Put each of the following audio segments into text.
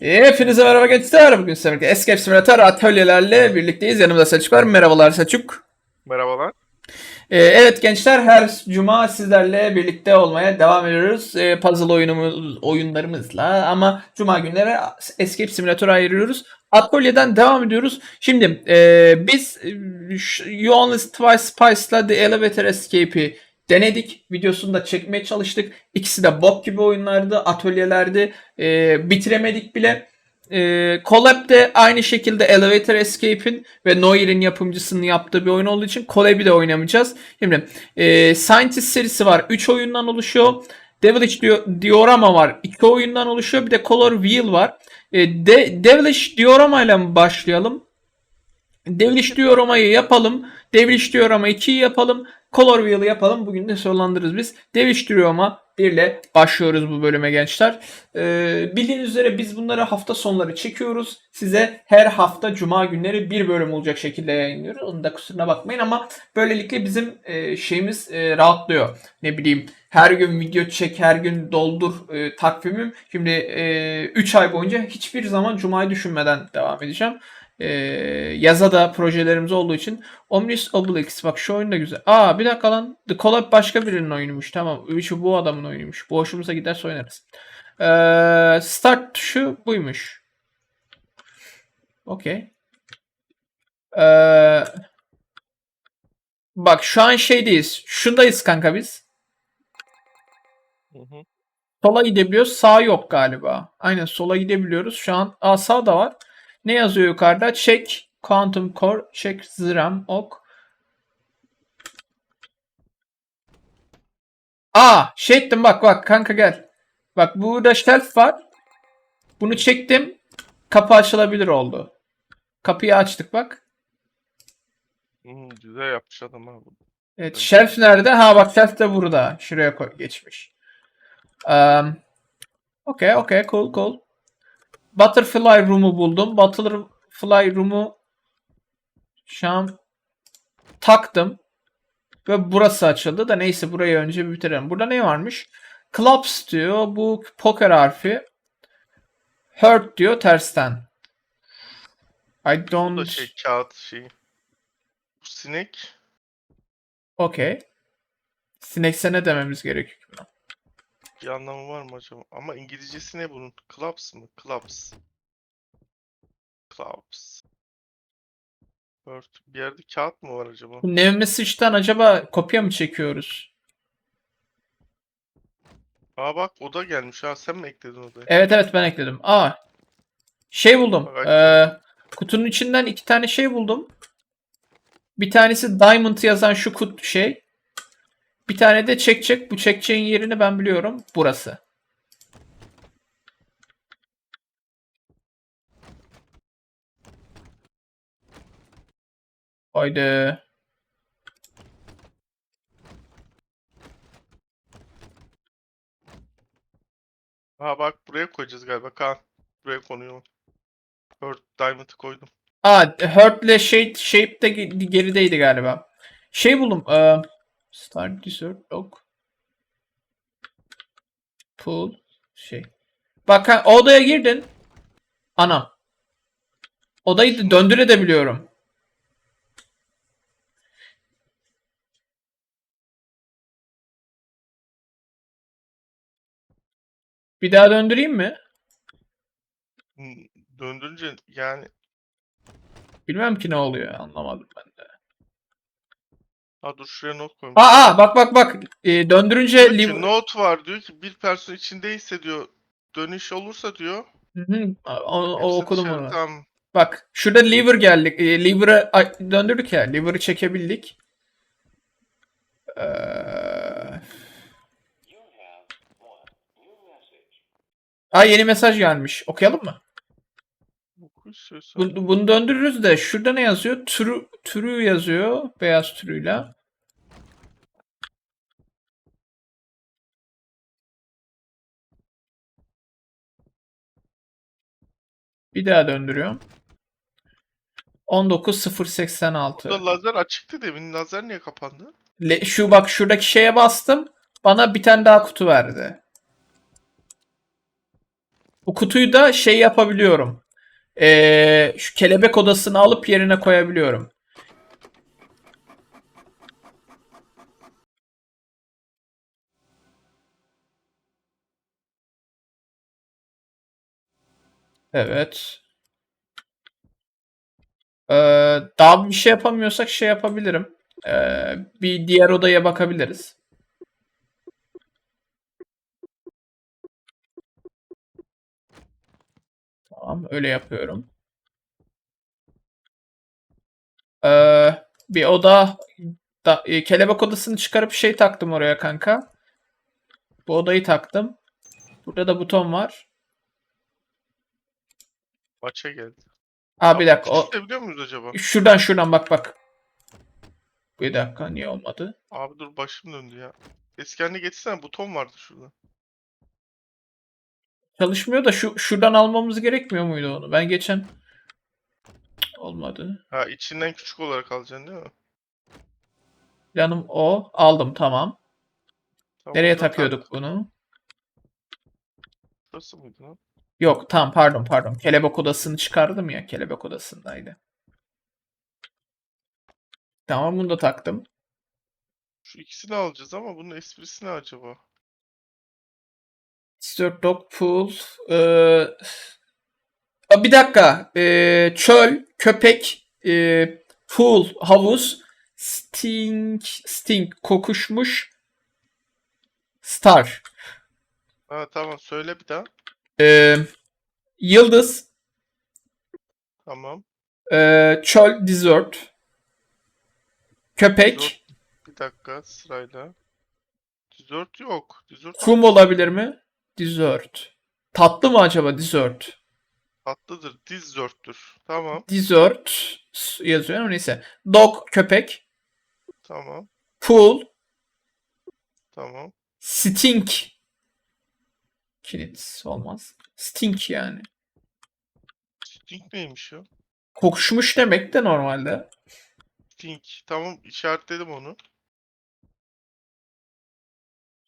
Hepinize merhaba gençler. Bugün sizlerle birlikte Escape Simulator atölyelerle birlikteyiz. Yanımda Selçuk var. Merhabalar Selçuk. Merhabalar. Ee, evet gençler her cuma sizlerle birlikte olmaya devam ediyoruz. Ee, puzzle oyunumuz, oyunlarımızla ama cuma günleri Escape Simulator'a ayırıyoruz. Atölyeden devam ediyoruz. Şimdi e, biz e, You Only Twice Spice'la The Elevator Escape'i denedik. Videosunu da çekmeye çalıştık. İkisi de bok gibi oyunlardı, atölyelerdi. E, bitiremedik bile. E, Collab de aynı şekilde Elevator Escape'in ve Noir'in yapımcısının yaptığı bir oyun olduğu için Collab'i de oynamayacağız. Şimdi e, Scientist serisi var. 3 oyundan oluşuyor. Devilish Dio- Diorama var. 2 oyundan oluşuyor. Bir de Color Wheel var. E, De- Devilish Diorama ile mi başlayalım? Devilish Diorama'yı yapalım. Devilish Diorama 2'yi yapalım. Color Wheel'ı yapalım. Bugün de sonlandırırız biz. Devilish Diorama 1 ile başlıyoruz bu bölüme gençler. Ee, bildiğiniz üzere biz bunları hafta sonları çekiyoruz. Size her hafta cuma günleri bir bölüm olacak şekilde yayınlıyoruz. Onun da kusuruna bakmayın ama böylelikle bizim e, şeyimiz e, rahatlıyor. Ne bileyim her gün video çek, her gün doldur e, takvimim. Şimdi 3 ay boyunca hiçbir zaman cumayı düşünmeden devam edeceğim. Ee, yaza da projelerimiz olduğu için Omnis Obelix bak şu oyun da güzel. Aa bir dakika lan. The Collab başka birinin oyunuymuş. Tamam. Şu bu adamın oyunuymuş. Bu hoşumuza giderse oynarız. Ee, start tuşu buymuş. Okey. Ee, bak şu an şeydeyiz. Şundayız kanka biz. Hı hı. Sola gidebiliyoruz. Sağ yok galiba. Aynen sola gidebiliyoruz. Şu an Aa, sağ da var. Ne yazıyor yukarıda? Check Quantum Core, check ZRAM, ok. Aa, şey ettim bak bak kanka gel. Bak burada shelf var. Bunu çektim. Kapı açılabilir oldu. Kapıyı açtık bak. Hı, güzel yapmış adam abi. Evet, shelf nerede? Ha bak shelf de burada. Şuraya koy, geçmiş. Um, okay, okay, cool, cool. Butterfly Room'u buldum. Butterfly Room'u şu an taktım. Ve burası açıldı da neyse burayı önce bir bitirelim. Burada ne varmış? Clubs diyor. Bu poker harfi. Hurt diyor tersten. I Bu da don't... şey kağıt şey. Bu sinek. Okay. Sinekse ne dememiz gerekiyor? Bir anlamı var mı acaba? Ama İngilizcesi ne bunun? Clubs mı? Clubs. Clubs. Bird. Bir yerde kağıt mı var acaba? Bu Nemesis acaba kopya mı çekiyoruz? Aa bak o da gelmiş ha. Sen mi ekledin odayı? Evet evet ben ekledim. Aa. Şey buldum. Bak, Ee, kutunun içinden iki tane şey buldum. Bir tanesi Diamond yazan şu kut şey. Bir tane de çek çek. Bu çekçeğin yerini ben biliyorum. Burası. Haydi. Ha bak buraya koyacağız galiba. Kaan. Buraya konuyor. Bird Diamond'ı koydum. Aa, Hurt'le Shape, Shape de ge- gerideydi galiba. Şey buldum. Ee, Star Desert yok. Pool şey. Bak odaya girdin. Anam. Odayı da döndürebiliyorum. Bir daha döndüreyim mi? Döndürünce yani Bilmem ki ne oluyor. Anlamadım ben de. Ha dur şuraya not koymuş. Aa, aa bak bak bak. Ee, döndürünce Diyor ki, liv- note var diyor ki bir person içindeyse diyor dönüş olursa diyor. Hı hı, o, o hepsi okudum dışarı- onu. Tamam. Bak şurada lever geldik. E, lever'ı ay, döndürdük ya. Lever'ı çekebildik. Ee, Aa yeni mesaj gelmiş. Okuyalım mı? Oku istiyorsan. Bu- Bunu döndürürüz de şurada ne yazıyor? True, true yazıyor. Beyaz true'yla. Bir daha döndürüyorum. 19086. Burada lazer açıktı demin. Lazer niye kapandı? Le- şu bak şuradaki şeye bastım. Bana bir tane daha kutu verdi. Bu kutuyu da şey yapabiliyorum. Ee, şu kelebek odasını alıp yerine koyabiliyorum. Evet. Ee, daha bir şey yapamıyorsak şey yapabilirim. Ee, bir diğer odaya bakabiliriz. Tamam, öyle yapıyorum. Ee, bir oda da, e, kelebek odasını çıkarıp şey taktım oraya kanka. Bu odayı taktım. Burada da buton var. Maça geldi. Aa bir dakika. O, Biliyor muyuz acaba? şuradan şuradan bak bak. Bir dakika niye olmadı? Abi dur başım döndü ya. Eski getirsene buton vardı şurada. Çalışmıyor da şu şuradan almamız gerekmiyor muydu onu? Ben geçen olmadı. Ha içinden küçük olarak alacaksın değil mi? Planım o. Aldım tamam. Tamam, Nereye tak. takıyorduk bunu? Burası mıydı lan? Yok tamam pardon pardon. Kelebek odasını çıkardım ya. Kelebek odasındaydı. Tamam bunu da taktım. Şu ikisini alacağız ama bunun esprisi ne acaba? Dessert Dog Pool. Ee, bir dakika. Ee, çöl, köpek, ee, pool, havuz, stink, stink, kokuşmuş, star. Ha tamam söyle bir daha. Ee, yıldız, Tamam. ee, çöl, dessert, köpek. Bir dakika sırayla. Dessert yok. Dessert kum olabilir mi? Dessert. Tatlı mı acaba dessert? tatlıdır. Dessert'tür. Tamam. Dessert yazıyor ama neyse. Dog, köpek, Tamam. pool, Tamam. Stink. Kilit olmaz. Stink yani. Stink neymiş ya? Kokuşmuş demek de normalde. Stink. Tamam işaretledim onu.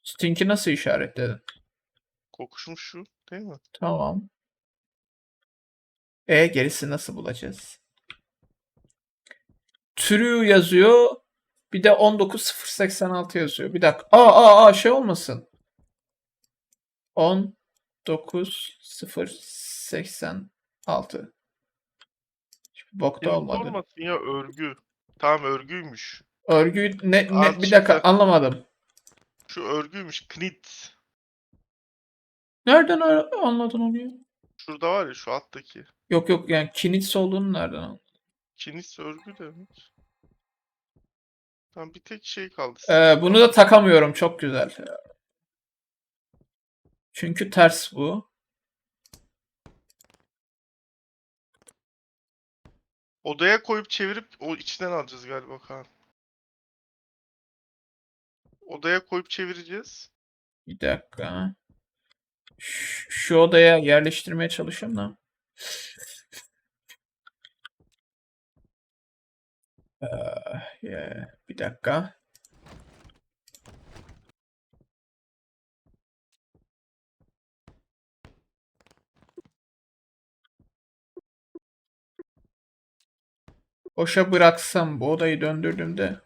Stink'i nasıl işaretledin? Kokuşmuş şu değil mi? Tamam. E gerisi nasıl bulacağız? True yazıyor. Bir de 19086 yazıyor. Bir dakika. Aa aa aa şey olmasın. 19086. Hiçbir bok da Senin olmadı. olmasın ya örgü. Tamam örgüymüş. Örgü ne, ne Aa, bir dakika çıktı. anlamadım. Şu örgüymüş. Knit. Nereden öyle anladın onu ya? Şurada var ya şu alttaki. Yok yok yani kinits olduğunu nereden anladın? Kinis örgü demek. Tamam bir tek şey kaldı. Ee, bunu da takamıyorum çok güzel. Çünkü ters bu. Odaya koyup çevirip o içinden alacağız galiba Kaan. Odaya koyup çevireceğiz. Bir dakika. Şu, odaya yerleştirmeye çalışıyorum da. Ee, ya, bir dakika. Boşa bıraksam bu odayı döndürdüğümde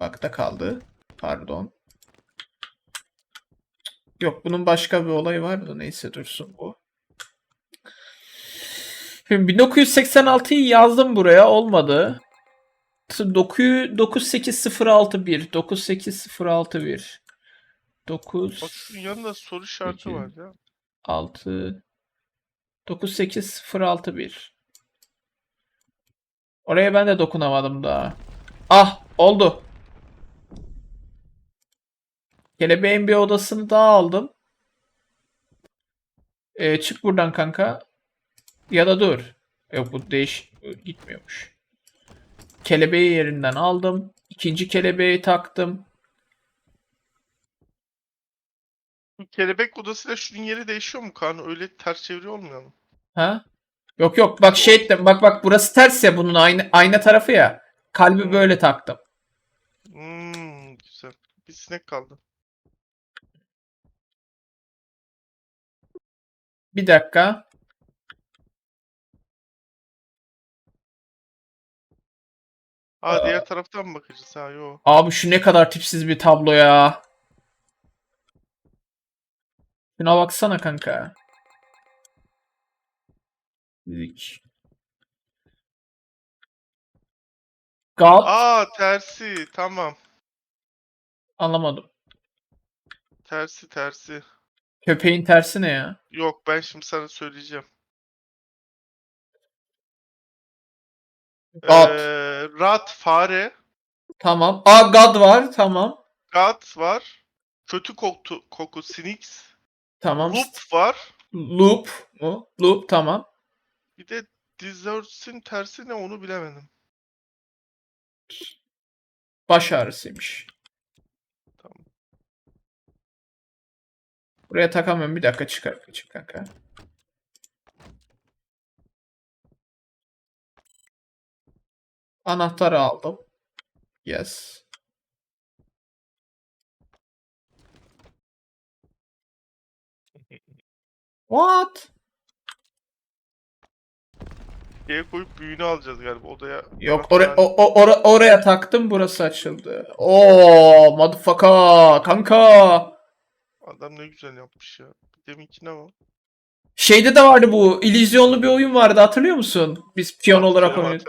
Bakta kaldı. Pardon. Yok bunun başka bir olayı var da neyse dursun bu. Şimdi 1986'yı yazdım buraya olmadı. 98061 98061 9 Bak şunun yanında soru işareti var ya. 6 98061 Oraya ben de dokunamadım daha. Ah oldu. Kelebeğin bir odasını daha aldım. Ee, çık buradan kanka. Ya da dur. Yok bu değiş gitmiyormuş. Kelebeği yerinden aldım. İkinci kelebeği taktım. Kelebek odasıyla şunun yeri değişiyor mu Kaan? Öyle ters çeviriyor olmuyor mu? Ha? Yok yok bak şey ettim. Bak bak burası ters ya bunun ayna, ayna tarafı ya. Kalbi böyle taktım. Hmm, güzel. Bir sinek kaldı. Bir dakika. Aa diğer taraftan mı bakacağız? Ha yo. Abi şu ne kadar tipsiz bir tablo ya. Şuna baksana kanka. Dedik. God Aa tersi. Tamam. anlamadım. Tersi tersi. Köpeğin tersi ne ya? Yok ben şimdi sana söyleyeceğim. God. Ee, rat, fare, Tamam. Aa God var. Tamam. gat var. Kötü koku, koku Sinix. Tamam. Loop var. Loop mu? Loop tamam. Bir de Deserts'in tersi ne onu bilemedim. Baş ağrısıymış. Buraya takamıyorum. Bir dakika çıkar. Çık kanka. Anahtarı aldım. Yes. What? Şeye koyup büyüğünü alacağız galiba odaya. Yok oraya, o, o- ora- oraya taktım burası açıldı. Oo, motherfucker kanka. Adam ne güzel yapmış ya. Deminki ne o? Şeyde de vardı bu. illüzyonlu bir oyun vardı hatırlıyor musun? Biz piyano olarak oynuyorduk.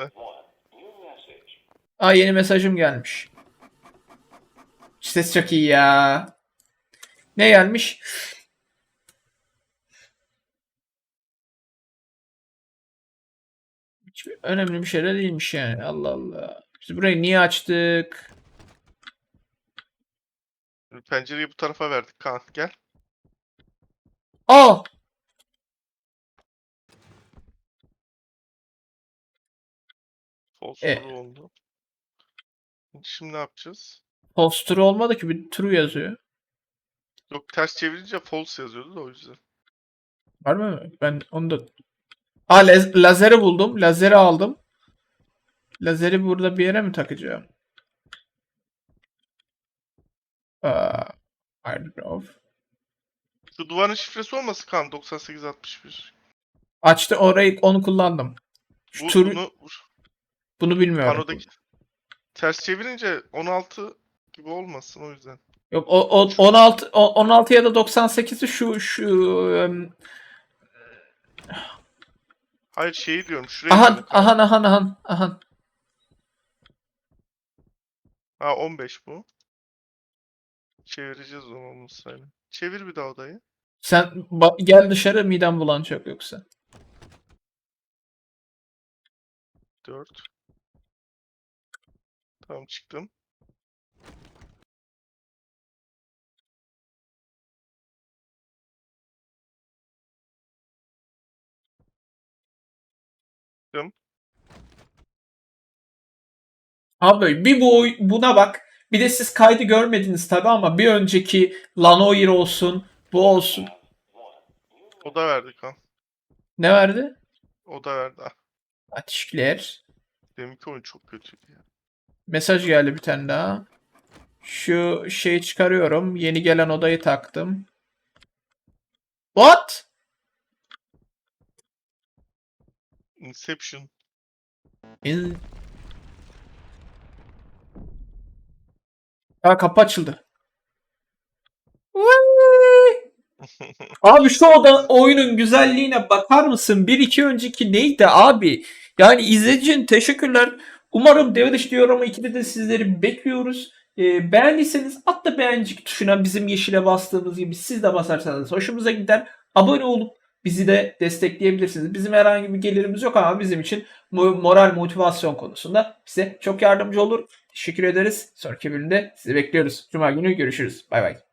Aa yeni mesajım gelmiş. Ses çok iyi ya. Ne gelmiş? Hiç önemli bir şey de değilmiş yani. Allah Allah. Biz burayı niye açtık? Pencereyi bu tarafa verdik Kaan gel. Aa! False E. true oldu. Şimdi ne yapacağız? Poster olmadı ki bir true yazıyor. Yok ters çevirince false yazıyordu da o yüzden. Var mı? Ben onu da... Aa laz- lazeri buldum. Lazeri aldım. Lazeri burada bir yere mi takacağım? Aa, I don't know. Şu duvarın şifresi olması Kaan 9861. Açtı orayı onu kullandım. Şu Bu, tur- bunu bunu bilmiyorum. panodaki ters çevirince 16 gibi olmasın o yüzden. Yok o, o 16 o- 16 ya da 98'i şu şu em, Hayır şeyi diyorum şuraya. ahan ahan ahan ahan ahan. Ha 15 bu. Çevireceğiz onu sayını. Çevir bir daha odayı. Sen gel dışarı midem bulanacak yoksa. 4. Tamam çıktım. Abi bir bu buna bak. Bir de siz kaydı görmediniz tabi ama bir önceki Lanoir olsun, bu olsun. Oda verdik ha. Ne verdi? Oda verdi. Ah, Ateşler. deminki oyun çok kötüydü ya. Mesaj geldi bir tane daha. Şu şeyi çıkarıyorum. Yeni gelen odayı taktım. What? Inception. In... Aa kapı açıldı. Abi şu oda oyunun güzelliğine bakar mısın? Bir iki önceki neydi abi? Yani izleyicinin teşekkürler. Umarım Devilish diyor ama ikide de sizleri bekliyoruz. Ee, beğendiyseniz atla beğencik tuşuna bizim yeşile bastığımız gibi siz de basarsanız hoşumuza gider. Abone olup bizi de destekleyebilirsiniz. Bizim herhangi bir gelirimiz yok ama bizim için mo- moral motivasyon konusunda bize çok yardımcı olur. Teşekkür ederiz. Sonraki bölümde sizi bekliyoruz. Cuma günü görüşürüz. Bay bay.